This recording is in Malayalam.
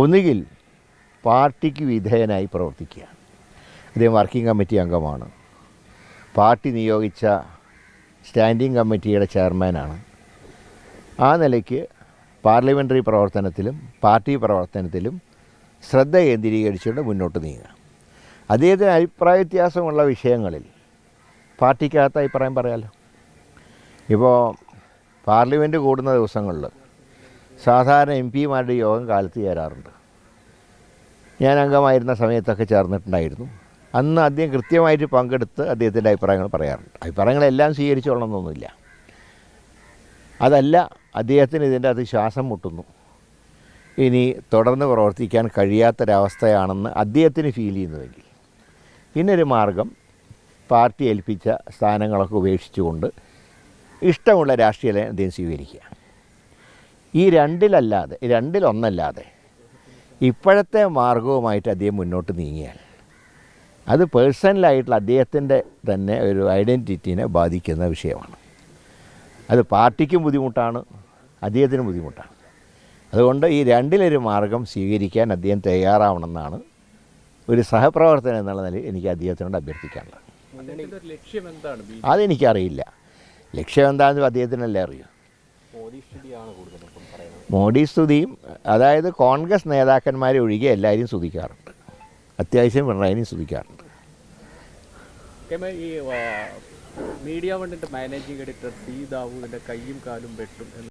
ഒന്നുകിൽ പാർട്ടിക്ക് വിധേയനായി പ്രവർത്തിക്കുക അദ്ദേഹം വർക്കിംഗ് കമ്മിറ്റി അംഗമാണ്. പാർട്ടി നിയോഗിച്ച സ്റ്റാൻഡിംഗ് കമ്മിറ്റിയുടെ ചെയർമാനാണ്. ആ നിലയ്ക്ക് പാർലമെന്ററി പ്രവർത്തനത്തിലും പാർട്ടി പ്രവർത്തനത്തിലും ശ്രദ്ധ കേന്ദ്രീകരിച്ചുകൊണ്ട് മുന്നോട്ട് നീങ്ങുക. അദ്ദേഹത്തിന് അഭിപ്രായ വ്യത്യാസമുള്ള വിഷയങ്ങളിൽ പാർട്ടിക്കകത്ത് അഭിപ്രായം പറയാമല്ലോ ഇപ്പോൾ പാർലമെന്റ് കൂടുന്ന ദിവസങ്ങളിൽ സാധാരണ എം പിമാരുടെ യോഗം കാലത്ത് ചേരാറുണ്ട്. ഞാൻ അംഗമായിരുന്ന സമയത്തൊക്കെ ചേർന്നിട്ടുണ്ടായിരുന്നു. അന്ന് അദ്ദേഹം കൃത്യമായിട്ട് പങ്കെടുത്ത് അദ്ദേഹത്തിന്റെ അഭിപ്രായങ്ങൾ പറയാറുണ്ട്. അഭിപ്രായങ്ങളെല്ലാം സ്വീകരിച്ചോളണമെന്നൊന്നുമില്ല. അതല്ല അദ്ദേഹത്തിന് ഇതിന്റെ അത് ശ്വാസം മുട്ടുന്നു. ഇനി തുടർന്ന് പ്രവർത്തിക്കാൻ കഴിയാത്തൊരവസ്ഥയാണെന്ന് അദ്ദേഹത്തിന് ഫീൽ ചെയ്യുന്നുവെങ്കിൽ. പിന്നൊരു മാർഗം പാർട്ടി ഏൽപ്പിച്ച സ്ഥാനങ്ങളൊക്കെ ഉപേക്ഷിച്ചുകൊണ്ട് ഇഷ്ടമുള്ള രാഷ്ട്രീയത്തെ അദ്ദേഹം സ്വീകരിക്കുക. ഈ രണ്ടിലല്ലാതെ രണ്ടിലൊന്നല്ലാതെ ഇപ്പോഴത്തെ മാർഗവുമായിട്ട് അദ്ദേഹം മുന്നോട്ട് നീങ്ങിയാൽ അത് പേഴ്സണലായിട്ടുള്ള അദ്ദേഹത്തിന്റെ തന്നെ ഒരു ഐഡന്റിറ്റിനെ ബാധിക്കുന്ന വിഷയമാണ്. അത് പാർട്ടിക്കും ബുദ്ധിമുട്ടാണ് അദ്ദേഹത്തിനും ബുദ്ധിമുട്ടാണ്. അതുകൊണ്ട് ഈ രണ്ടിലൊരു മാർഗം സ്വീകരിക്കാൻ അദ്ദേഹം തയ്യാറാവണമെന്നാണ് ഒരു സഹപ്രവർത്തനം എന്നുള്ള നിലയിൽ എനിക്ക് അദ്ദേഹത്തിനോട് അഭ്യർത്ഥിക്കാനുള്ളത്. അതെനിക്കറിയില്ല. ലക്ഷ്യം എന്താണെന്ന് അദ്ദേഹത്തിനല്ലേ അറിയൂ. മോഡി സ്തുതിയും അതായത് കോൺഗ്രസ് നേതാക്കന്മാരെ ഒഴികെ എല്ലാവരും സ്തുതിക്കാറുണ്ട്. അത്യാവശ്യം പിണറായിനെയും സ്തുതിക്കാറുണ്ട്. ഈ മീഡിയ വണ്ടിന്റെ മാനേജിംഗ് എഡിറ്റർ സി ദാവൂദിന്റെ കൈയും കാലും വെട്ടും